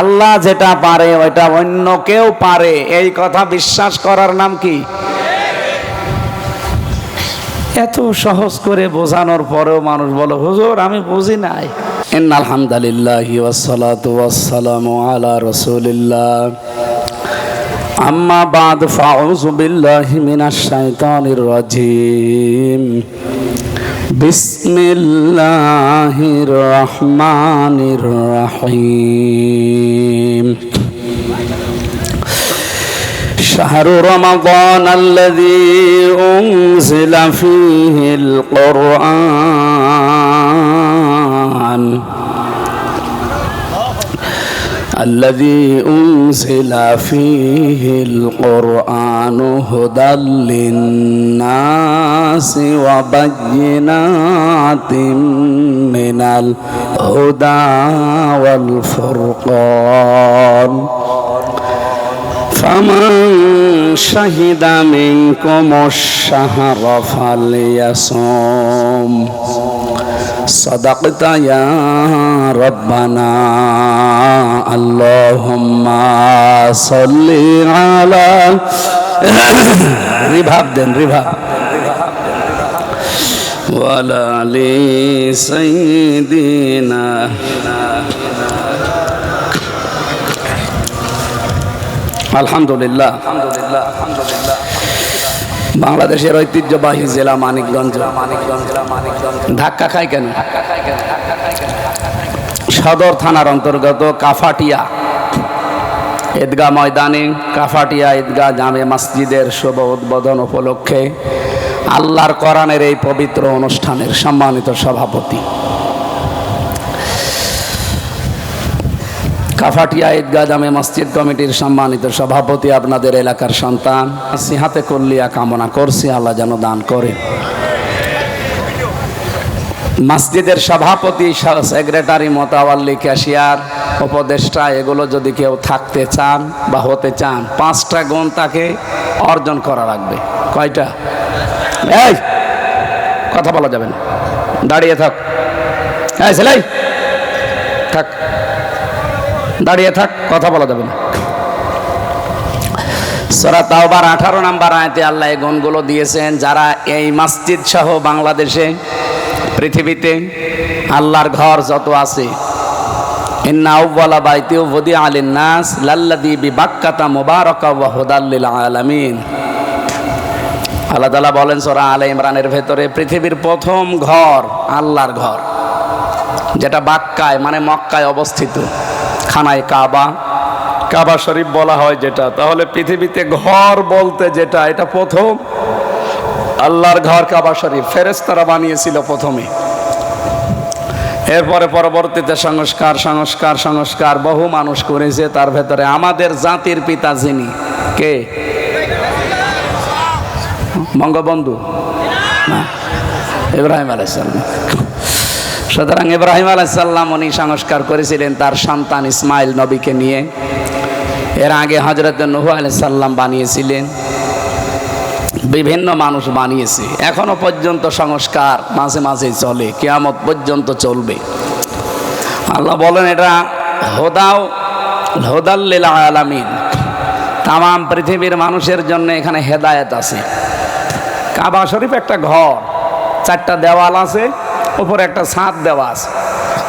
আল্লাহ যেটা পারে, ওইটা অন্য কেউ পারে। এই কথা বিশ্বাস করার নাম কি? এত সহজ করে বোঝানোর পরেও মানুষ বলে, হুজুর, আমি বুঝি নাই। আলহামদুলিল্লাহ ওয়াসসালাতু ওয়াসসালামু আলা রাসূলিল্লাহ। আম্মা বাদ, ফাউযু বিল্লাহি মিনাশ শাইতানির রাজিম। بسم الله الرحمن الرحيم. شهر رمضان الذي أنزل فيه القرآن. الذي أنزل فيه القرآن. هدى للناس وبينات من الهدى والفرقان فمن شهد منكم الشهر فليصوم صدقت يا ربنا اللهم صل على রিভাব দেন রিভাব ওয়ালালি সাইদিনা আলহামদুলিল্লাহ বাংলাদেশের ঐতিহ্যবাহী জেলা মানিকগঞ্জ। ধাক্কা খায় কেন? সদর থানার অন্তর্গত কাফাটিয়া। ঈদগাহ ময়দানে কাফাটিয়া ঈদগাহ জামে মসজিদের শুভ উদ্বোধন উপলক্ষে আল্লাহর কোরআনের এই পবিত্র অনুষ্ঠানের সম্মানিত সভাপতি। কাফাটিয়া ঈদগাহ জামে মসজিদ কমিটির সম্মানিত সভাপতি আপনাদের এলাকার সন্তান সিহাতে কল্লিয়া কামনা করছি, আল্লাহ যেন দান করে মসজিদের সভাপতি সেক্রেটারি মোতাওয়াল্লি ক্যাশিয়ার, উপদেষ্টা, এগুলো যদি কেউ থাকতে চান বা হতে চান, পাঁচটা গুণ তাকে অর্জন করা লাগবে। কয়টা? এই, কথা বলা যাবে না। দাঁড়িয়ে থাক। এই ছেলে, থাক। দাঁড়িয়ে থাক, কথা বলা যাবে না। সরা তাওবার আঠারো নাম্বার আয়তে আল্লাহ এই গুণগুলো দিয়েছেন, যারা এই মসজিদ সহ বাংলাদেশে পৃথিবীতে আল্লাহর ঘর যত আছে। আল্লাহ তাআলা বলেন ইমরানের ভেতরে পৃথিবীর প্রথম ঘর আল্লাহর ঘর, যেটা বাক্কায় মানে মক্কায় অবস্থিত। খানায় কাবা। কাবা শরীফ বলা হয় যেটা। তাহলে পৃথিবীতে ঘর বলতে যেটা, এটা প্রথম আল্লাহর ঘর কাবা শরীফ ফেরেস্তারা বানিয়েছিল প্রথমে। এরপরে পরবর্তীতে সংস্কার সংস্কার সংস্কার, বহু মানুষ করেছে, তার ভেতরে আমাদের জাতির পিতা যিনি, কে? বঙ্গবন্ধু। ইব্রাহিম আলাইসাল্লাম সুতরাং ইব্রাহিম আলাইসাল্লাম উনি সংস্কার করেছিলেন তার সন্তান ইসমাইল নবীকে নিয়ে। এর আগে হজরত নুহু আলাইসাল্লাম বানিয়েছিলেন। বিভিন্ন মানুষ বানিয়েছে। এখনও পর্যন্ত সংস্কার মাঝে মাঝে চলে, কেয়ামত পর্যন্ত চলবে। আল্লাহ বলেন এটা হোদাও হোদাল্লিল আলামিন। তাম পৃথিবীর মানুষের জন্য এখানে হেদায়েত আছে। কাবা শরীফ একটা ঘর, চারটা দেওয়াল আছে, উপরে একটা ছাদ দেওয়া আছে।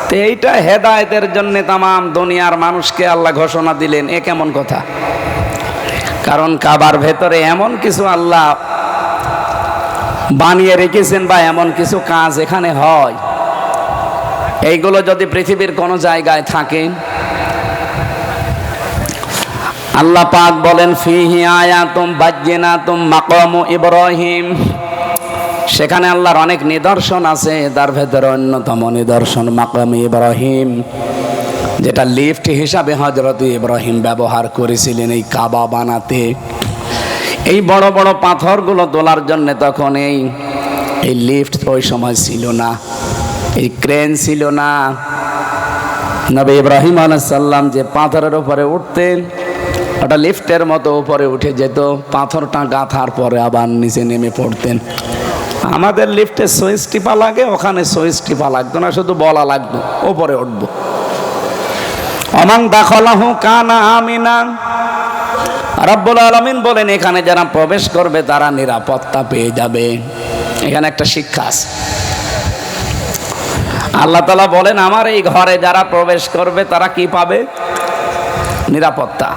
তো এইটা হেদায়েতের জন্য তাম দুনিয়ার মানুষকে আল্লাহ ঘোষণা দিলেন, এ কেমন কথা? কারণ কাবার ভেতরে এমন কিছু আল্লাহ বানিয়ে রেখেছেন বা এমন কিছু কাজ এখানে হয়। এইগুলো যদি পৃথিবীর কোনো জায়গায় থাকে, আল্লাহ পাক বলেন, ফিহি আয়াতুম বাজ্জিনাতুম মাকামু ইব্রাহিম। সেখানে আল্লাহর অনেক নিদর্শন আছে, তার ভেতরে অন্যতম নিদর্শন মাকাম ইব্রাহিম। যেটা লিফট হিসাবে হজরত ইব্রাহিম ব্যবহার করেছিলেন এই কাবা বানাতে। এই বড় বড় পাথরগুলো তোলার জন্য তখন এই এই লিফট ওই সময় ছিল না, এই ক্রেন ছিল না। নবী ইব্রাহিম আলাইসাল্লাম যে পাথরের উপরে উঠতেন, ওটা লিফটের মতো উপরে উঠে যেত, পাথরটা গাঁথার পরে আবার নিচে নেমে পড়তেন। আমাদের লিফটে সুইচ টিপা লাগে, ওখানে সুইচ টিপা লাগতো না, শুধু বলা লাগতো ওপরে উঠবো। অমাং দাখলাহু কানা আমিনা। রব্বুল আলমিন বলেন, এখানে যারা প্রবেশ করবে, তারা নিরাপত্তা পেয়ে যাবে। এখানে একটা শিক্ষা আছে। আল্লাহ তালা বলেন, আমার এই ঘরে যারা প্রবেশ করবে, তারা কি পাবে? নিরাপত্তা।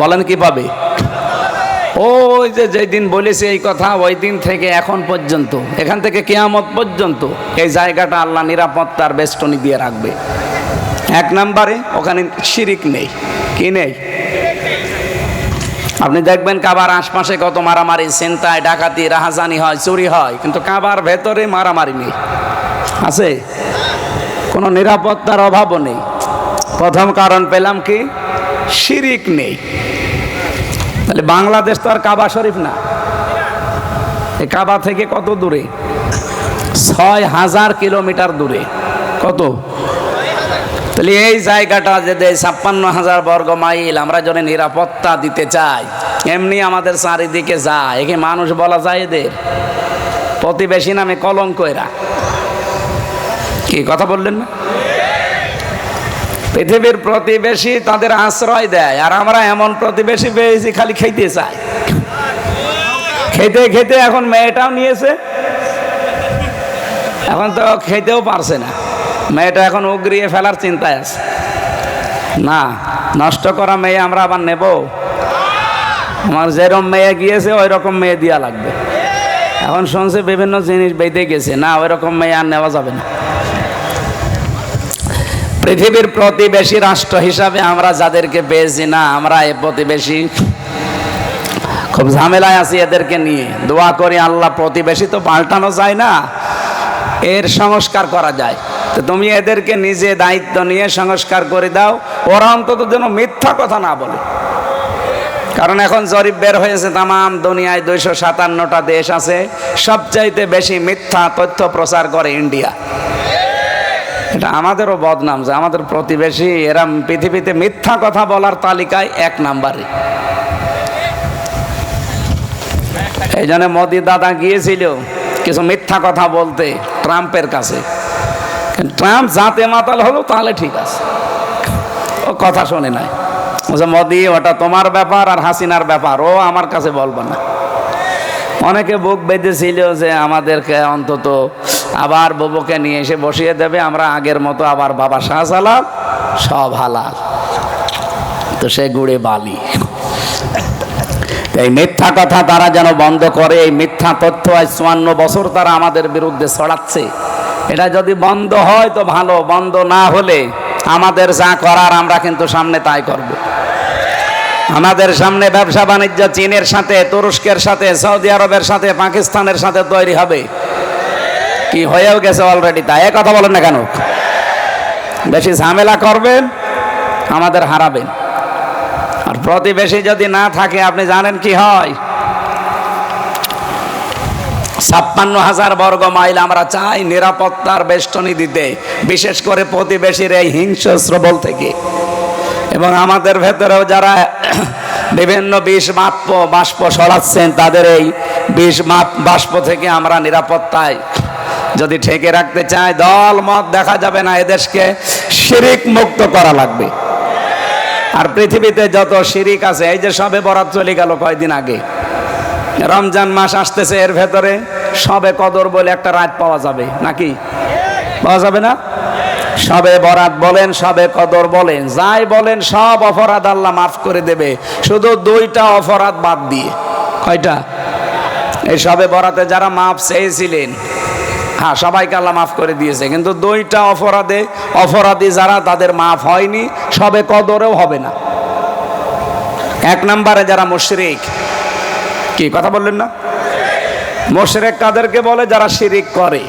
বলেন, কি পাবে? ওই যে যেই দিন বলেছি এই কথা, ওই দিন থেকে এখন পর্যন্ত, এখান থেকে কেয়ামত পর্যন্ত, এই জায়গাটা আল্লাহ নিরাপত্তার বেষ্টনী দিয়ে রাখবে। এক নম্বরে, ওখানে শিরিক নেই। কি নেই? আপনি দেখবেন কাবার আশপাশে কত মারামারি চিন্তায় ডাকাতি, রাহাজানি হয়, চুরি হয়, কিন্তু কাবার ভেতরে মারামারি নেই। আছে? কোনো নিরাপত্তার অভাবও নেই। প্রথম কারণ পেলাম কি? শিরিক নেই। তাহলে বাংলাদেশ তো আর কাবা শরীফ না। এই কাবা থেকে কত দূরে? ছয় হাজার কিলোমিটার দূরে। কত? তাহলে এই জায়গাটা যে ছাপ্পান্ন হাজার বর্গ মাইল, আমরা যদি নিরাপত্তা দিতে চাই, এমনি আমাদের চারিদিকে যায়। একে মানুষ বলা যায় এদের। প্রতিবেশী নামে কলঙ্ক এরা। কি কথা বললেন না? পৃথিবীর প্রতিবেশী তাদের আশ্রয় দেয়, আর আমরা এমন প্রতিবেশী পেয়েছি, খালি খেতে চাই। খেতে খেতে এখন মেয়েটাও নিয়েছে। এখন তো খেতেও পারছে না। মেয়েটা এখন উগরিয়ে ফেলার চিন্তায় আছে। না, নষ্ট করা মেয়ে আমরা আবার নেব। আমার যেরকম মেয়ে গিয়েছে ওই রকম মেয়ে দেওয়া লাগবে। এখন শুনছে বিভিন্ন জিনিস বেঁধে গেছে। না ওই রকম মেয়ে আর নেওয়া যাবে না। পৃথিবীর প্রতিবেশী রাষ্ট্র হিসাবে আমরা যাদেরকে পেয়েছি, না, আমরা এ প্রতিবেশী। খুব ঝামেলায় আছি এদেরকে নিয়ে। দোয়া করি আল্লাহ, প্রতিবেশী তো পাল্টানো যায় না, এর সংস্কার করা যায়। তো তুমি এদেরকে নিজে দায়িত্ব নিয়ে সংস্কার করে দাও। ওরা অন্তত যেন মিথ্যা কথা না বলে। কারণ এখন জরিপ বের হয়েছে, তামাম দুনিয়ায় দুইশো সাতান্নটা দেশ আছে। সবচাইতে বেশি মিথ্যা তথ্য প্রচার করে ইন্ডিয়া। এটা আমাদেরও বদনাম যে আমাদের প্রতিবেশী, এরা পৃথিবীতে মিথ্যা কথা বলার তালিকায় এক নাম্বারে। এই জন্য মোদি দাদা গিয়েছিল কিছু মিথ্যা কথা বলতে ট্রাম্পের কাছে। ট্রাম্প যাতে মাতাল হলো তাহলে ঠিক আছে। ও কথা শোনে নাই। বলছে মোদি, ওটা তোমার ব্যাপার আর হাসিনার ব্যাপার। ও আমার কাছে বলবে না। অনেকে বুক বেঁধেছিল যে, আমাদেরকে অন্তত আবার বউকে নিয়ে এসে বসিয়ে দেবে, আমরা আগের মতো আবার বাবা শাহজালাল, সব হালাল। তো সে গুড়ে বালি। এই মিথ্যা কথা তারা যেন বন্ধ করে, এই মিথ্যা তথ্য আজ চুয়ান্ন বছর তারা আমাদের বিরুদ্ধে ছড়াচ্ছে। এটা যদি বন্ধ হয় তো ভালো, বন্ধ না হলে আমাদের যা করার আমরা কিন্তু সামনে তাই করব। আমাদের সামনে ব্যবসা বাণিজ্য চীনের সাথে, তুরস্কের সাথে, সৌদি আরবের সাথে, পাকিস্তানের সাথে তৈরি হবে। কি হয়েও গেছে অলরেডি তাই কথা বলেন না কেন? বেশি ঝামেলা করবেন, আমাদের হারাবেন। আর প্রতিবেশী যদি না থাকে, আপনি জানেন কি হয়? ছাপ্পান্ন হাজার বর্গ মাইল আমরা চাই নিরাপত্তার বেষ্টনী দিতে, বিশেষ করে প্রতিবেশীর এই হিংস্র বল থেকে। এবং আমাদের ভেতরেও যারা বিভিন্ন বিষ বাষ্প বাষ্প সরাচ্ছেন তাদের এই বিষ মাপ, বাষ্প থেকে আমরা নিরাপত্তায় যদি ঠেকে রাখতে চাই, দল মত দেখা যাবে না, এদেশকে শিরিক মুক্ত করা লাগবে। আর পৃথিবীতে যত শিরিক আছে, এই যে সবে বরাত চলে গেল কয়দিন আগে রমজান মাস আসতেছে, এর ভেতরে সবে কদর বলে একটা রাত পাওয়া যাবে, নাকি? পাওয়া যাবে না? সবে বরাত বলেন, সবে কদর বলেন, যাই বলেন, সব অপরাধ আল্লাহ মাফ করে দেবে, শুধু দুইটা অপরাধ বাদ দিয়ে। কয়টা? এই সবে বরাতে যারা মাফ চেয়েছিলেন হ্যাঁ সবাইকে আল্লাহ মাফ করে দিয়েছে, কিন্তু দুইটা অপরাধে, অপরাধী যারা, তাদের মাফ হয়নি, সবে কদরেও হবে না। এক নম্বরে যারা মুশরিক কি, কথা বললেন না? মোশরেক কাদেরকে বলে যারা শিরিক করে।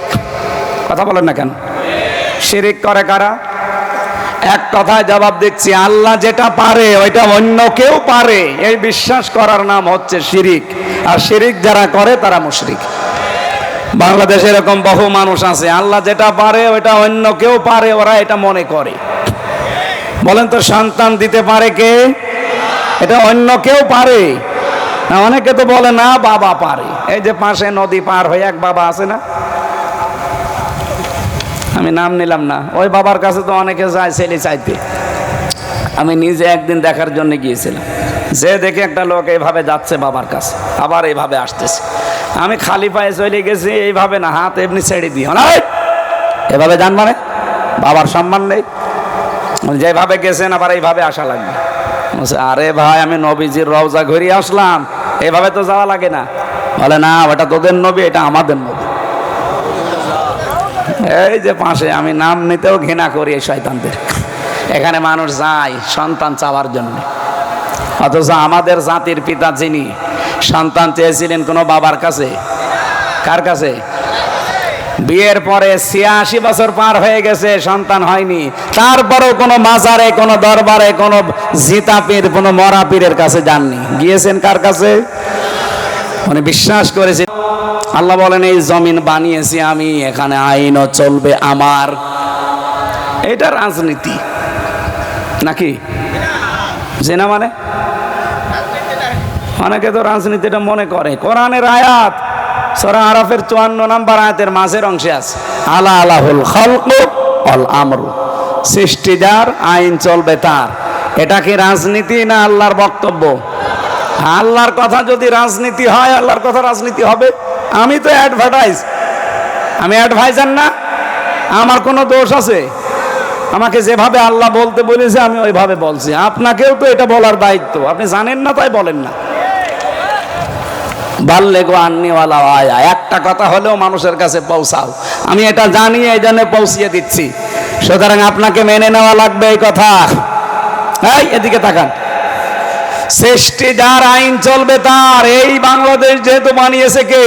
কথা বলেন না কেন? শিরিক করে কারা? এক কথায় জবাব দিচ্ছি, আল্লাহ যেটা পারে, ওইটা অন্য কেউ পারে। এই বিশ্বাস করার নাম হচ্ছে শিরিক। আর শিরিক যারা করে, তারা মুশরিক। বাংলাদেশে এরকম বহু মানুষ আছে, আল্লাহ যেটা পারে, ওইটা অন্য কেউ পারে, ওরা এটা মনে করে। বলেন তো, সন্তান দিতে পারে কে? এটা অন্য কেউ পারে। অনেকে তো বলে, না, বাবা পারে। এই যে পাশে নদী পার হয়ে এক বাবা আছে না? আমি নাম নিলাম না। ওই বাবার কাছে তো অনেকে যায় ছেলে চাইতে। আমি নিজে একদিন দেখার জন্য গিয়েছিলাম। যে দেখে একটা লোক এইভাবে যাচ্ছে বাবার কাছে, আবার এইভাবে আসতেছে। আমি খালি পায়ে চলে গেছি, এইভাবে না, হাত এমনি ছেড়ে দিই। না এভাবে যান মানে? বাবার সম্মান নেই। যেভাবে গেছেন, আবার এইভাবে আসা লাগবে। আরে ভাই, আমি নবীজির রওজা ঘুরিয়ে আসলাম। এভাবে তো যাওয়া লাগে না। বলে, না, ওটা তোদের নবী, এটা আমাদের নবী। এই যে পাশে, আমি নাম নিতেও ঘৃণা করি এই শয়তানদের। এখানে মানুষ যায় সন্তান চাওয়ার জন্য। অথচ আমাদের জাতির পিতা যিনি, সন্তান চেয়েছিলেন কোনো বাবার কাছে। কার কাছে? বিয়ের পরে ছিয়াশি বছর পার হয়ে গেছে, সন্তান হয়নি। তারপরেও কোনো মাজারে, কোনো দরবারে, কোনো জিতা পীর, কোনো মরা পীরের কাছে যাননি। গিয়েছেন কার কাছে? মানে বিশ্বাস করেছে। আল্লাহ বলেন, এই জমিন বানিয়েছি আমি, এখানে আইনও চলবে আমার। এটা রাজনীতি। নাকি? জেনা মানে? অনেকে তো রাজনীতিটা মনে করে। কোরআনের আয়াত। সরা আরাফের চুয়ান্ন নাম্বার আয়াতের মাঝের অংশে আছে, আলা আলাহুল খলকু অল আমরু। সৃষ্টি যার, আইন চলবে তার। এটা কি রাজনীতি না আল্লাহর বক্তব্য? আল্লাহর কথা যদি রাজনীতি হয়, আল্লাহর কথা রাজনীতি হবে। আমি তো অ্যাডভার্টাইজ আমি অ্যাডভাইজার না। আমার কোনো দোষ আছে? আমাকে যেভাবে আল্লাহ বলতে বলেছে, আমি ওইভাবে বলছি। আপনাকেও তো এটা বলার দায়িত্ব। আপনি জানেন না, তাই বলেন না। বাল্লে গো আন্নিওয়ালা আয়া। একটা কথা হলেও মানুষের কাছে পৌঁছাও। আমি এটা জানি এই জন্য পৌঁছিয়ে দিচ্ছি। সুতরাং আপনাকে মেনে নেওয়া লাগবে এই কথা। এই, এদিকে তাকান। সৃষ্টি যার আইন চলবে তার, এই বাংলাদেশ যেহেতু বানিয়েছে কে?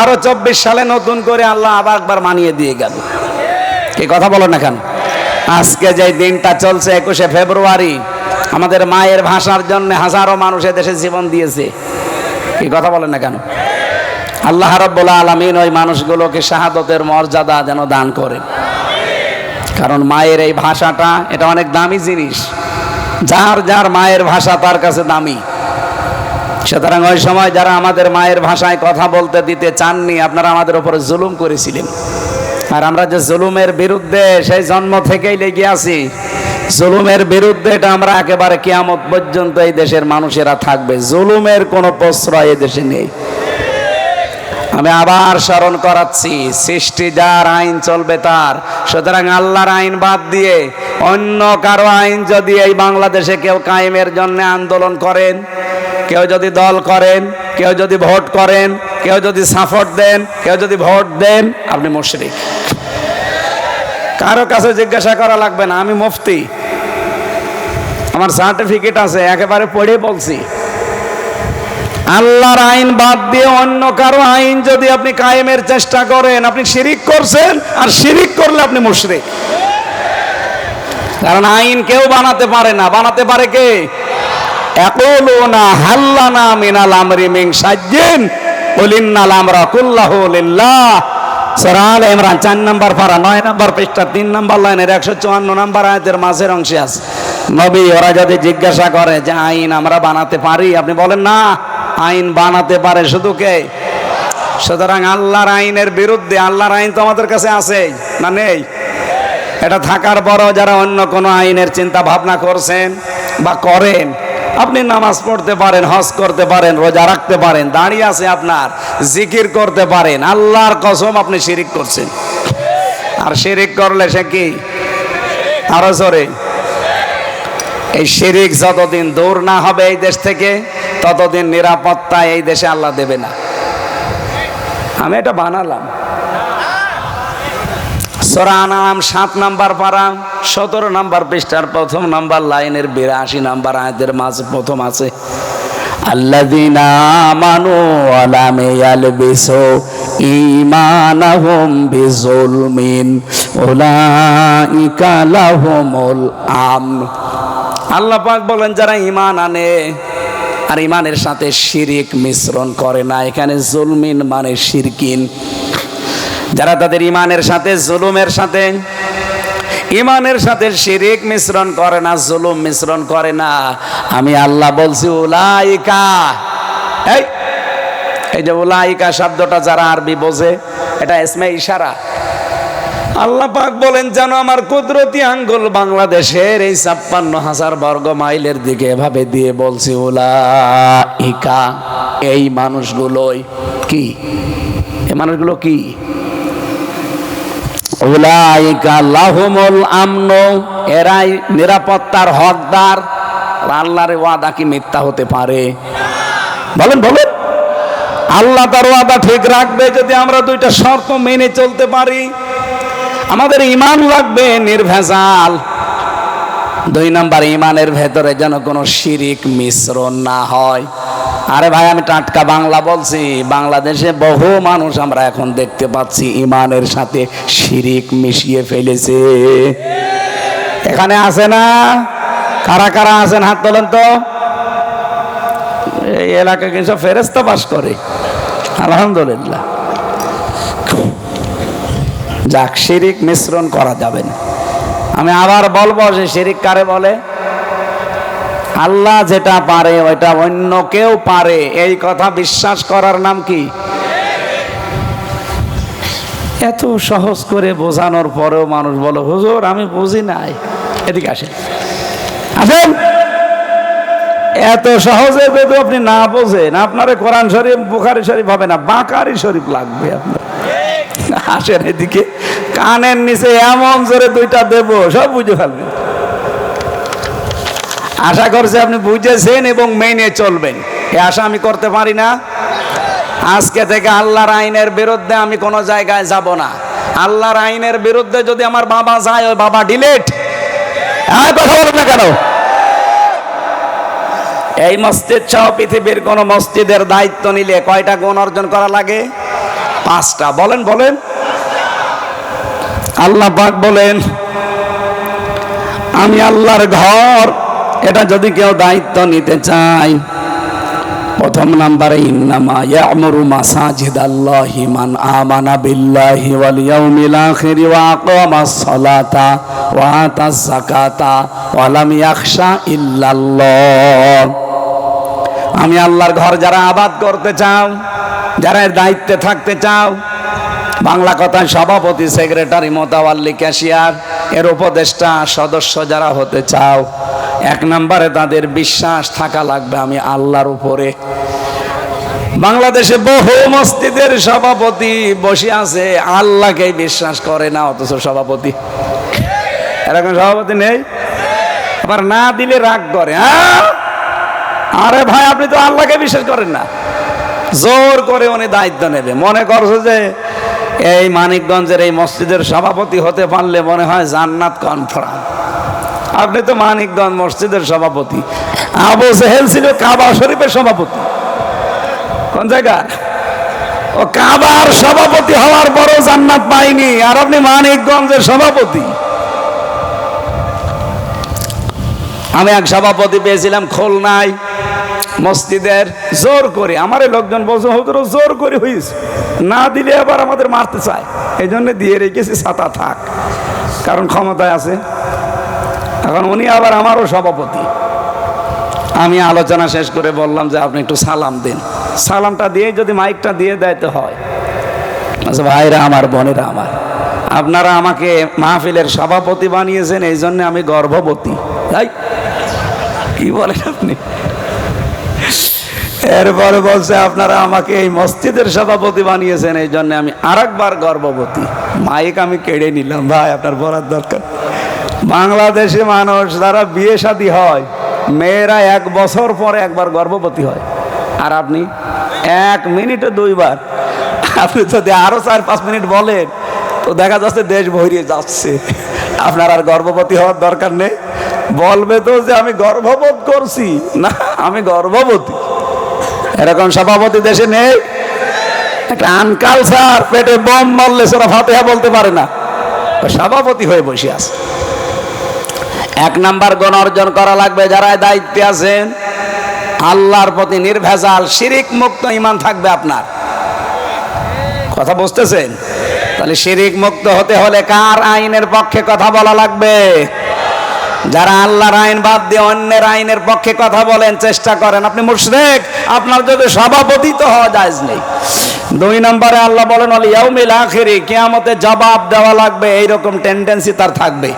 আরও চব্বিশ সালে নতুন করে আল্লাহ আবার একবার মানিয়ে দিয়ে গেল। কি কথা বলো না কেন? আজকে যে দিনটা চলছে একুশে ফেব্রুয়ারি, আমাদের মায়ের ভাষার জন্য হাজারো মানুষ দেশে জীবন দিয়েছে। কি কথা বলেন না কেন? আল্লাহ রব্বুল আলমিন ওই মানুষগুলোকে শাহাদতের মর্যাদা যেন দান করে কারণ মায়ের এই ভাষাটা, এটা অনেক দামি জিনিস। যার যার মায়ের ভাষা তার কাছে দামি। সুতরাং ওই সময় যারা আমাদের মায়ের ভাষায় কথা বলতে দিতে চাননি, আপনারা আমাদের উপরে জুলুম করেছিলেন। আর আমরা যে জুলুমের বিরুদ্ধে সেই জন্ম থেকেই লেগে আছি জুলুমের বিরুদ্ধে এটা আমরা একেবারে কিয়ামত পর্যন্ত এই দেশের মানুষেরা থাকবে। জুলুমের কোনো প্রশ্রয় দেশে নেই। আমি আবার স্মরণ করাচ্ছি, সৃষ্টি যার আইন চলবে তার। সুতরাং আল্লাহর আইন বাদ দিয়ে অন্য কারও আইন যদি এই বাংলাদেশে কেউ কায়েমের জন্য আন্দোলন করেন, কেউ যদি দল করেন, কেউ যদি ভোট করেন, কেউ যদি সাপোর্ট দেন, কেউ যদি ভোট দেন, আপনি মুশরিক। কারও কাছে জিজ্ঞাসা করা লাগবে না, আমি মুফতি। আমার সার্টিফিকেট আছে, একেবারে পড়ে বলছি। আল্লাহর আইন বাদ দিয়ে অন্য কারও আইন যদি আপনি কায়েমের চেষ্টা করেন, আপনি শিরিক করছেন, আর শিরিক করলে আপনি মুশরিক। কারণ আইন কেউ বানাতে পারে না, বানাতে পারে কে? হাল্লানা মিনাল আমরি মিন সাজ্জিন কুলিন্নাল আমরা কুল্লাহু লিল্লাহ। সূরা আলে ইমরান 4 নম্বর পারা 9 নম্বর পৃষ্ঠা 3 নম্বর লাইনের 154 নম্বর আয়াতের মাঝের অংশে আছে। নবী, ওরা যদি জিজ্ঞাসা করে যে, আইন আমরা বানাতে পারি? আপনি বলেন, না, আইন বানাতে পারে শুধু কে? সুতরাং আল্লাহর আইনের বিরুদ্ধে, আল্লাহর আইন তো আমাদের কাছে আছে না নেই? এটা থাকার পরও যারা অন্য কোনো আইনের চিন্তা ভাবনা করছেন বা করেন আপনি নামাজ পড়তে পারেন, হজ করতে পারেন, রোজা রাখতে পারেন, দাঁড়িয়ে আছে আপনার, জিকির করতে পারেন, আল্লাহর কসম আপনি শিরিক করছেন। আর শিরিক করলে সে কি? আরও জোরে। এই শিরিক যতদিন দূর না হবে এই দেশ থেকে, ততদিন নিরাপত্তা এই দেশে আল্লাহ দেবে না। আমি এটা বানালাম। সোরা নাম, সাত নাম্বার পারা, সতেরো নাম্বার পৃষ্ঠার প্রথম নাম্বার লাইনের বিরাশি নাম্বার আয়াতের মাঝে প্রথম আছে ইয়ালবিসু ঈমানাহুম বিজুলমিন উলাইকা লাহুমুল আল্লাহ পাক বলেন, যারা ইমান আনে আর ইমানের সাথে শিরিক মিশ্রণ করে না, এখানে জুলমিন মানে শিরকিন। যারা তাদের ইমানের সাথে, জুলুমের সাথে ইমানের সাথে শিরিক মিশ্রণ করে না, জুলুম মিশ্রণ করে না। আমি আল্লাহ বলছি, উলাইকা। এই এই যে উলাইকা শব্দটা যারা আরবি বোঝে, এটা এসমে ইশারা। আল্লাহ পাক বলেন, যেন আমার কুদরতি আঙ্গুল বাংলাদেশের এই ছাপ্পান্ন হাজার বর্গ মাইলের দিকে এভাবে দিয়ে বলছি ওলা ইকা এই মানুষগুলোই কি? এই মানুষগুলো কি? উলাইকা লাহুমুল আমন, এরাই নিরাপত্তার হকদার। আল্লাহর ওয়াদা কি মিথ্যা হতে পারে? বলেন বলেন। আল্লাহ তার ওয়াদা ঠিক রাখবে যদি আমরা দুইটা শর্ত মেনে চলতে পারি। আমাদের ইমান লাগবে নির্ভেজাল। দুই নাম্বার, ইমানের ভেতরে যেন কোনো শিরিক মিশ্রণ না হয়। আরে ভাই, আমি টাটকা বাংলা বলছি, বাংলাদেশে বহু মানুষ আমরা এখন দেখতে পাচ্ছি ইমানের সাথে শিরিক মিশিয়ে ফেলেছে। এখানে আছে না? কারা কারা আছেন? হাত তোলেন তো। এই এলাকায় কিছু ফেরেস্তা বাস করে? আলহামদুলিল্লাহ। যাক, শিরিক মিশ্রণ করা যাবে না। আমি আবার বলব যে শিরিক কারে বলে? আল্লাহ যেটা পারে, ওইটা অন্য কেউ পারে। এই কথা বিশ্বাস করার নাম কি? এত সহজ করে বোঝানোর পরেও মানুষ বলো, হুজুর, আমি বুঝি নাই। এদিকে আসেন। আসেন। এত সহজে যদি আপনি না বোঝেন, আপনার কোরআন শরীফ, বুখারি শরীফ হবে না, বাঁকারি শরীফ লাগবে আপনার। আসেন এদিকে। কানের নিচে এমন জোরে দুইটা দেব, সব বুঝে ফেলবেন আশা করছি আপনি বুঝেছেন এবং মেনে চলবেন। এ আশা আমি করতে পারি না। আজকে থেকে আল্লাহর আইনের বিরুদ্ধে আমি কোনো জায়গায় যাব না। আল্লাহর আইনের বিরুদ্ধে যদি আমার বাবা যায়, ওই বাবা ডিলেট কথা বলুন কেন? এই মসজিদ সহ পৃথিবীর কোন মসজিদের দায়িত্ব নিলে কয়টা গুণ অর্জন করা লাগে? পাঁচটা। বলেন বলেন। আল্লাহ পাক বলেন, আমি আল্লাহর ঘর, এটা যদি কেউ দায়িত্ব নিতে চায়, প্রথম নাম্বারে, ইন্নামা ইয়ামুরু মাসাজিদ আল্লাহি মান আমানা বিল্লাহি ওয়াল ইয়াউমিল আখির ওয়া আকামাস সালাতা ওয়া আতাস যাকাতা ওয়া লাম ইয়াখশা ইল্লাল্লাহ। আমি আল্লাহর ঘর যারা আবাদ করতে চাও, যারা দায়িত্বে থাকতে চাও বাংলা কথায় সভাপতি সেক্রেটারি মোতাওয়াল্লি ক্যাশিয়ার, এর উপদেষ্টা সদস্য যারা হতে চাও, এক নম্বরে তাদের বিশ্বাস থাকা লাগবে আমি আল্লাহর উপরে। বাংলাদেশে বহু মসজিদের সভাপতি বসে আছে আল্লাহকে বিশ্বাস করে না, অথচ সভাপতি। এরকম সভাপতি নেই? আবার না দিলে রাগ করে হ্যাঁ? আরে ভাই, আপনি তো আল্লাহকে বিশ্বাস করেন না। জোর করে উনি দায়িত্ব নেবে। মনে করছে যে এই মানিকগঞ্জের এই মসজিদের সভাপতি হতে পারলে মনে হয় জান্নাত কনফার্ম আপনি তো মানিকগঞ্জ মসজিদের সভাপতি। আবু জেহেল ছিল কাবা শরীফের সভাপতি। কোন জায়গা? ও কাবার সভাপতি হওয়ার পরও জান্নাত পাইনি, আর আপনি মানিকগঞ্জের সভাপতি। আমি এক সভাপতি পেয়েছিলাম খুলনায়। মসজিদের জোর করে, আমার লোকজন বলছে, হুজুর জোর করে হয়েছে না দিলে আবার আমাদের মারতে চায়। এই জন্য দিয়ে রেখেছি ছাতা থাক কারণ ক্ষমতায় আছে। এখন উনি আবার আমারও সভাপতি। আমি আলোচনা শেষ করে বললাম যে, আপনি একটু সালাম দিন। সালামটা দিয়ে যদি মাইকটা দিয়ে দেয় তো হয়। ভাইরা আমার, বোনেরা আমার, আপনারা আমাকে মাহফিলের সভাপতি বানিয়েছেন এই জন্য আমি গর্ভবতী। তাই কি বলেন আপনি? এরপরে বলছে, আপনারা আমাকে এই মসজিদের সভাপতি বানিয়েছেন, এই জন্য আমি আরেকবার গর্ভবতী। মাইক আমি কেড়ে নিলাম, ভাই, আপনার বলার দরকার। বাংলাদেশে মানুষ যারা বিয়ে শাদী হয়, মেয়েরা এক বছর পরে একবার গর্ভবতী হয়। আর আপনি এক মিনিটে দুইবার। আপনি যদি আরও চার পাঁচ মিনিট বলেন, তো দেখা যাচ্ছে দেশ ভরিয়ে যাচ্ছে। আপনার আর গর্ভবতী হওয়ার দরকার নেই। বলবে তো যে আমি গর্ভবোধ করছি। না, আমি গর্ভবতী। এরকম সভাপতি দেশে নেই? একটা আনকালচার পেটে বম মারলে সেটা ফাতেহা বলতে পারে না। সভাপতি হয়ে বসে আছে। এক নাম্বার গণ অর্জন করা লাগবে যারা দায়িত্বে আছেন, আল্লাহর প্রতি নির্ভেজাল, শিরিক মুক্ত ইমান থাকবে আপনার। কথা বুঝতেছেন? তাহলে শিরিক মুক্ত হতে হলে কার আইনের পক্ষে কথা বলা লাগবে? যারা আল্লাহর আইন বাদ দিয়ে অন্যের আইনের পক্ষে কথা বলেন, চেষ্টা করেন। আপনি মুশরিক আপনার যদি সভাপতি তো হওয়া যায় নেই। দুই নম্বরে আল্লাহ বলেন, অলি ইয়াউমিল আখিরি কিয়ামতে জবাব দেওয়া লাগবে। এইরকম টেন্ডেন্সি তার থাকবে।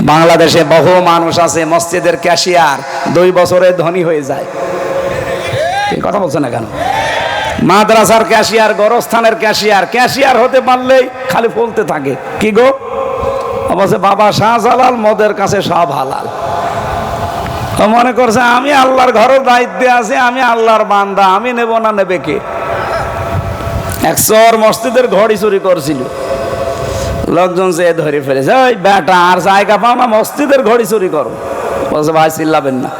বাংলাদেশে বহু মানুষ আছে, মসজিদের ক্যাশিয়ার দুই বছরে ধনী হয়ে যায়। কথা বলছে না কেন? মাদ্রাসার ক্যাশিয়ার, গরস্থানের ক্যাশিয়ার ক্যাশিয়ার হতে পারলেই খালি বলতে থাকে। কি গো? অবশ্য বাবা শাহজালাল মদের কাছে সব হালাল। মনে করছে, আমি আল্লাহর ঘরের দায়িত্বে আছি, আমি আল্লাহর বান্দা, আমি নেব না নেবে কে? এক চোর মসজিদের ঘড়ি চুরি করছিল। লোকজন যে ধরে ফেলেছে ওই বেটা, আর জায়গা পাও না, মসজিদের ঘড়ি চুরি করো। বলছে, ভাই, চিল্লাবেন না।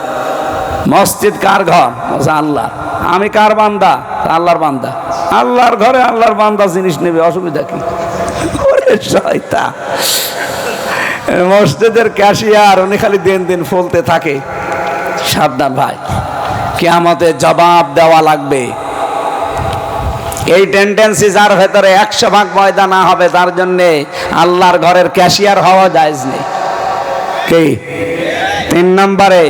মসজিদ কার ঘর? বলছে, আল্লাহ। আমি কার বান্দা? আল্লাহর বান্দা। আল্লাহর ঘরে আল্লাহর বান্দা জিনিস নেবে, অসুবিধা কি? শয়তা মসজিদের ক্যাশিয়ার, উনি খালি দিন দিন ফুলতে থাকে। সাবধান ভাই। কেয়ামতে জবাব দেওয়া লাগবে। এই টেন্ডেন্সি যার ভেতরে একশো ভাগ ময়দা না হবে, তার জন্যে আল্লাহর ঘরের ক্যাশিয়ার হওয়া যায় কে কি? তিন নম্বরে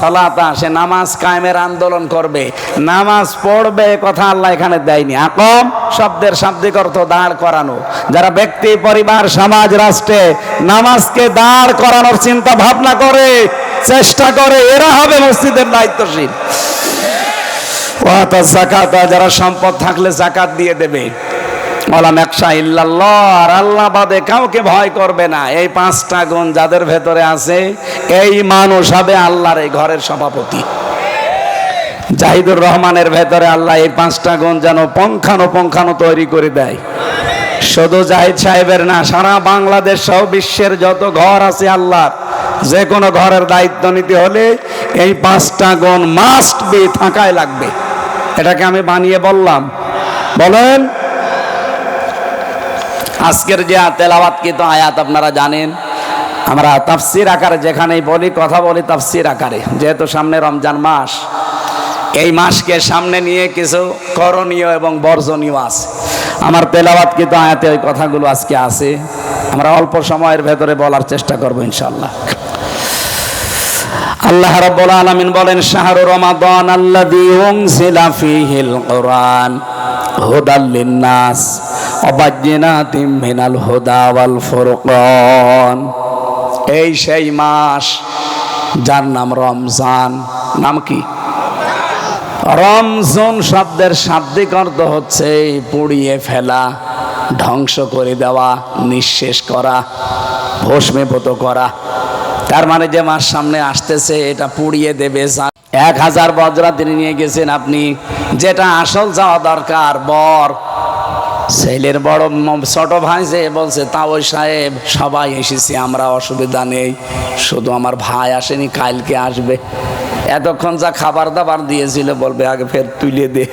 সালাতা, সে নামাজ কায়েমের আন্দোলন করবে। নামাজ পড়বে কথা আল্লাহ এখানে দেয়নি। আকম শব্দের শাব্দিক অর্থ দাঁড় করানো। যারা ব্যক্তি, পরিবার, সমাজ, রাষ্ট্রে নামাজকে দাঁড় করানোর চিন্তা ভাবনা করে, চেষ্টা করে, এরা হবে মসজিদের দায়িত্বশীল। যারা সম্পদ থাকলে জাকাত দিয়ে দেবে। ওলাম একশা ইল্লাল্লাহ, আর আল্লাহ বাদে কাউকে ভয় করবে না। এই পাঁচটা গুণ যাদের ভেতরে আছে, এই মানুষ হবে আল্লাহর এই ঘরের সভাপতি। জাহিদুর রহমানের ভেতরে আল্লাহ এই পাঁচটা গুণ যেন পঙ্খানো তৈরি করে দেয়। শুধু জাহিদ সাহেবের না, সারা বাংলাদেশ সহ বিশ্বের যত ঘর আছে আল্লাহর, যে কোনো ঘরের দায়িত্ব নিতে হলে এই পাঁচটা গুণ মাস্ট বি থাকায় লাগবে। এটাকে আমি বানিয়ে বললাম। বলেন আজকের যে তেলাওয়াতকৃত আয়াত আপনারা জানেন। আমরা তাফসির আকারে যেখানেই বলি, কথা বলি তাফসির আকারে। যেহেতু সামনে রমজান মাস, এই মাসকে সামনে নিয়ে কিছু করণীয় এবং বর্জনীয় আছে। আমার তেলাওয়াতকৃত আয়াতে ওই কথাগুলো আজকে আছে। আমরা অল্প সময়ের ভেতরে বলার চেষ্টা করব ইনশাল্লাহ আল্লাহ রাব্বুল আলামিন বলেন, শাহরু রমাদান আল্লাযী উনজিলা ফীহিল কুরআন হুদাল ওয়া বায়্যিনাতিম মিনাল হুদা ওয়াল এই সেই মাস যার নাম রমজান। নাম কি? রমজান শব্দের শাব্দিক অর্থ হচ্ছে পুড়িয়ে ফেলা, ধ্বংস করে দেওয়া, নিঃশেষ করা, ভস্মীভূত করা। তার মানে যে মাস সামনে আসতেছে, এটা পুড়িয়ে দেবে এক হাজার বজরা তিনি নিয়ে গেছেন আপনি। যেটা আসল যাওয়া দরকার, বর। ছেলের বড় ছোট ভাই যে বলছে, তাও সাহেব, সবাই এসেছি, আমরা অসুবিধা নেই। শুধু আমার ভাই আসেনি, কালকে আসবে। এতক্ষণ যা খাবার দাবার দিয়েছিল, বলবে, আগে ফের তুলে দে।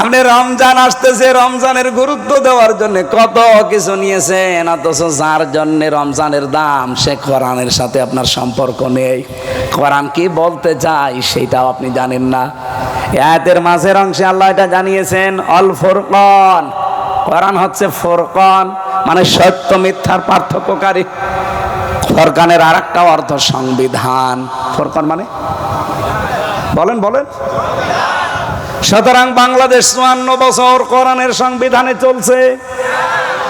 আপনি রমজান আসতেছে, রমজানের গুরুত্ব দেওয়ার জন্য কত কিছু নিয়েছেন? অথচ যার জন্য রমজানের দাম, সে কোরআনের সাথে আপনার সম্পর্ক নেই। কোরআন কি বলতে চাই সেটাও আপনি জানেন না। এতের মাঝের অংশে আল্লাহ এটা জানিয়েছেন, অল ফোরকন। কোরআন হচ্ছে ফোরকন মানে সত্য মিথ্যার পার্থক্যকারী। ফরকানের আর একটা অর্থ সংবিধান। ফোরকন মানে? বলেন বলেন। সুতরাং বাংলাদেশ চুয়ান্ন বছর কোরআনের সংবিধানে চলছে।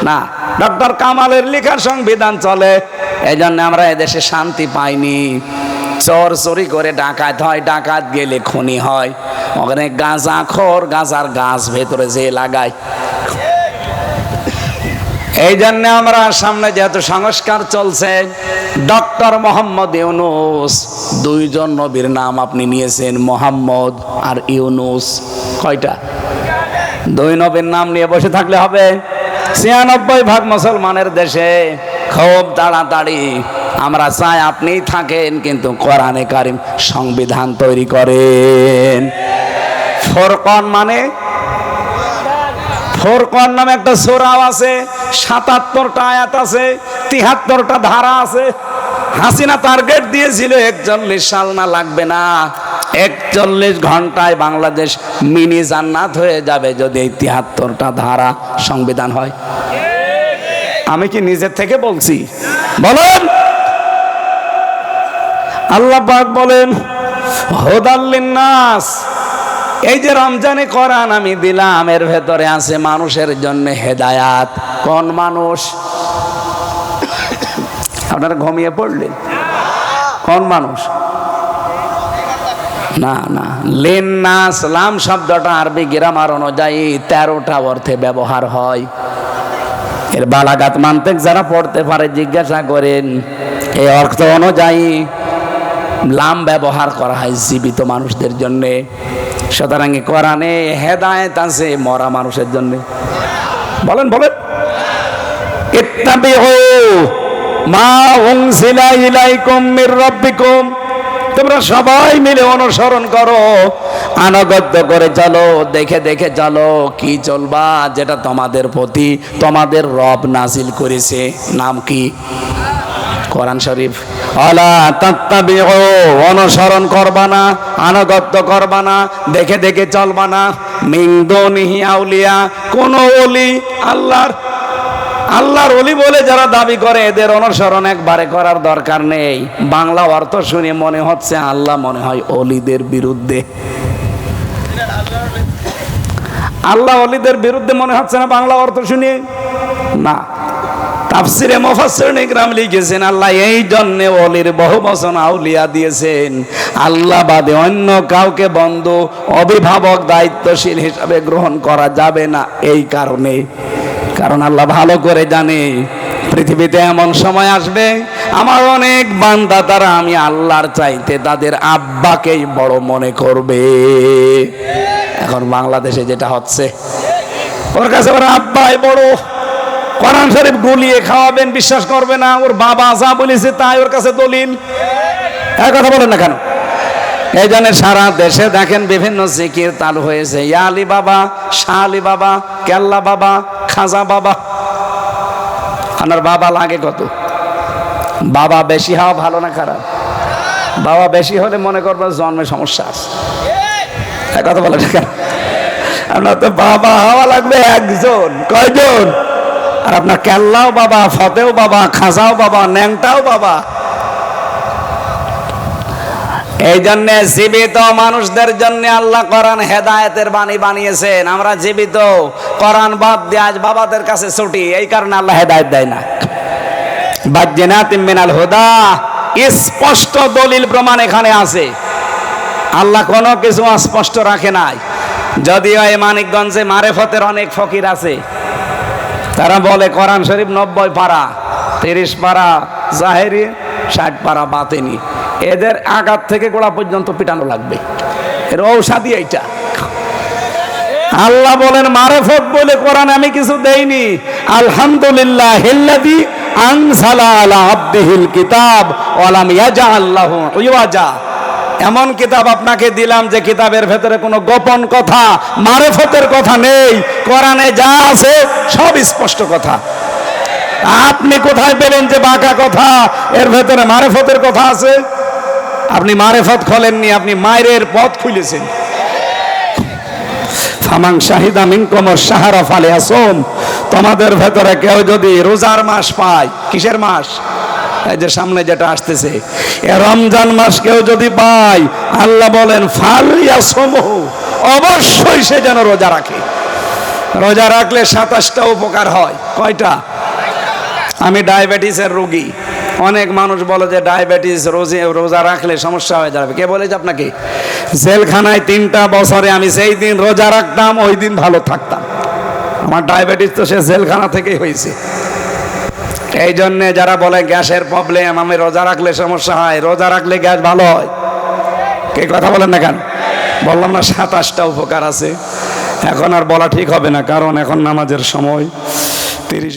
না, ডক্টর কামালের লেখার সংবিধান চলে। এই জন্য আমরা এদেশে শান্তি পাইনি। চোর চুরি করে ডাকাত হয়, ডাকাত গেলে খুনি হয়। ওখানে গাঁজা খোর, গাঁজার গাছ ভেতরে যে লাগায়। এই জন্য আমরা সামনে যেহেতু সংস্কার চলছে ডক্টর মোহাম্মদ ইউনুস। দুইজন নবীর নাম আপনি নিয়েছেন মোহাম্মদ আর ইউনুস। কয়টা? দুই নবীর নাম নিয়ে বসে থাকলে হবে। ছিয়ানব্বই ভাগ মুসলমানের দেশে খুব তাড়াতাড়ি আমরা চাই আপনিই থাকেন, কিন্তু কোরআনে কারিম সংবিধান তৈরি করেন। ফোরকন মানে? ফোরকন নামে একটা সোরাও আছে, সাতাত্তরটা আয়াত আছে তিহাত্তরটা ধারা আছে। হাসিনা টার্গেট দিয়েছিল, একচল্লিশ সাল না লাগবে না। একচল্লিশ ঘন্টায় বাংলাদেশ মিনি জান্নাত হয়ে যাবে যদি এই তিহাত্তরটা ধারা সংবিধান হয়। আমি কি নিজের থেকে বলছি? বলেন। আল্লাহ পাক বলেন হোদাল্লিন নাস এই যে রমজানে কোরআন আমি দিলাম, এর ভেতরে আছে মানুষের জন্য হেদায়াত। কোন মানুষ? আপনারা ঘুমিয়ে পড়লেন? কোন মানুষ? না না। লেন নাস লাম শব্দটা আরবি গ্রামার অনুযায়ী তেরোটা অর্থে ব্যবহার হয়। এর বালাগাত মানতেক যারা পড়তে পারে, জিজ্ঞাসা করেন এই অর্থ অনুযায়ী লাম ব্যবহার করা হয় জীবিত মানুষদের জন্যে। সুতরাং কোরআনে হেদায়েত আছে মরা মানুষের জন্যে। বলেন বলেন। ইত্তাবিউ মা রাব্বিকুম। তোমরা সবাই মিলে অনুসরণ করো। আনুগত্য করে চলো, দেখে দেখে চলো, কি চলবা যেটা তোমাদের প্রতি তোমাদের রব নাজিল করেছে। নাম কি? কোরআন শরীফ। অলা অনুসরণ করবা না, আনুগত্য করবা না, দেখে দেখে চলবা না। মিং দনিহি আউলিয়া, কোন ওলি আল্লাহর আল্লাহর অলি বলে যারা দাবি করে, এদের অনুসরণ একবারে করার দরকার নেই। বাংলা অর্থ শুনে মনে হচ্ছে আল্লাহ মনে হয় অলিদের বিরুদ্ধে। আল্লাহ অলিদের বিরুদ্ধে মনে হচ্ছে না বাংলা অর্থ শুনে? না। তাফসিরে মুফাসসিরিন ইকরাম লিখেছেন, আল্লাহ এই জন্য অলির বহু বচন আউলিয়া দিয়েছেন। আল্লাহ বাদে অন্য কাউকে বন্ধু, অভিভাবক, দায়িত্বশীল হিসাবে গ্রহণ করা যাবে না। এই কারণে কারণ আল্লাহ ভালো করে জানে। পৃথিবীতে এমন সময় আসবে, আমার অনেক বান্দা তারা আমি আল্লাহর চাইতে তাদের আব্বাকেই বড় মনে করবে। এখন বাংলাদেশে যেটা হচ্ছে, ওর কাছে ওর আব্বাই বড়। কোরআন শরীফ গুলিয়ে খাওয়াবেন, বিশ্বাস করবে না, ওর বাবা যা বলেছে তাই ওর কাছে দলিল। এক কথা বলেন না কেন? এই জন্য সারা দেশে দেখেন বিভিন্ন জিকির চালু হয়েছে। ইয়ালি বাবা, শাহ আলী বাবা, কেল্লা বাবা, খাজা বাবা। আপনার বাবা লাগে কত? বাবা বেশি হওয়া ভালো না খারাপ? বাবা বেশি হলে মনে করব জন্মে সমস্যা আছে। কথা বলে আপনার তো বাবা হওয়া লাগবে একজন। কয়জন? আর আপনার কেল্লাও বাবা, ফতেও বাবা, খাজাও বাবা, ন্যাংটাও বাবা। এই জন্য জীবিত মানুষদের জন্য আল্লাহ কোরআন হেদায়েতের বাণী বানিয়েছেন। আমরা জীবিত। কোরআন বাদ দিয়ে আজ বাবাদের কাছে ছুটি। এই কারণে আল্লাহ হেদায়েত দেয় না। মিনাল হুদা। স্পষ্ট দলিল প্রমাণ এখানে আছে। আল্লাহ কোনো কিছু অস্পষ্ট রাখে নাই। যদিও এই মানিকগঞ্জে মারেফতের অনেক ফকির আছে। তারা বলে, কোরআন শরীফ নব্বই পারা, তিরিশ পারা, জাহেরি ষাট পারা, বাতেনি। এদের আঘাত থেকে গোড়া পর্যন্ত পিটানো লাগবে। এর ঔষধি এইটা। আল্লাহ বলেন, মারেফত বলে কোরআন আমি কিছু দেইনি। আলহামদুলিল্লাহ হিল্লাদি আনসালা আলা আব্দিহিল কিতাব, ওয়ালাম ইয়াজা আল্লাহু ইওয়াজা। এমন কিতাব আপনাকে দিলাম যে কিতাবের ভেতরে কোনো গোপন কথা, মারেফতের কথা নেই। কোরআনে যা আছে সব স্পষ্ট কথা। আপনি কোথায় পেলেন যে বাঁকা কথা? এর ভেতরে মারেফতের কথা আছে? আপনি মারেফত খোলেননি, আপনি মায়ের পথ খুলেছেন। ফামাং শাহিদা মিনকমর সাহারা ফালে আসোম তোমাদের ভেতরে কেউ যদি রোজার মাস পায়, কিসের মাস? এই যে সামনে যেটা আসতেছে রমজান মাস কেউ যদি পায়, আল্লাহ বলেন ফালিয়া সমহ অবশ্যই সে যেন রোজা রাখে। রোজা রাখলে সাতাশটা উপকার হয়। কয়টা? আমি ডায়াবেটিসের রোগী। অনেক মানুষ বলে যে ডায়াবেটিস, রোজে, রোজা রাখলে সমস্যা হয়ে যাবে। কে বলেছে আপনাকে? জেলখানায় তিনটা বছরে আমি সেই দিন রোজা রাখতাম, ওই দিন ভালো থাকতাম। আমার ডায়াবেটিস তো সে জেলখানা থেকেই হয়েছে। এই জন্যে যারা বলে গ্যাসের প্রবলেম, আমি রোজা রাখলে সমস্যা হয়, রোজা রাখলে গ্যাস ভালো হয়। কে কথা বলেন না কেন? বললাম না, সাতাশটা উপকার আছে। এখন আর বলা ঠিক হবে না, কারণ এখন নামাজের সময় তিরিশ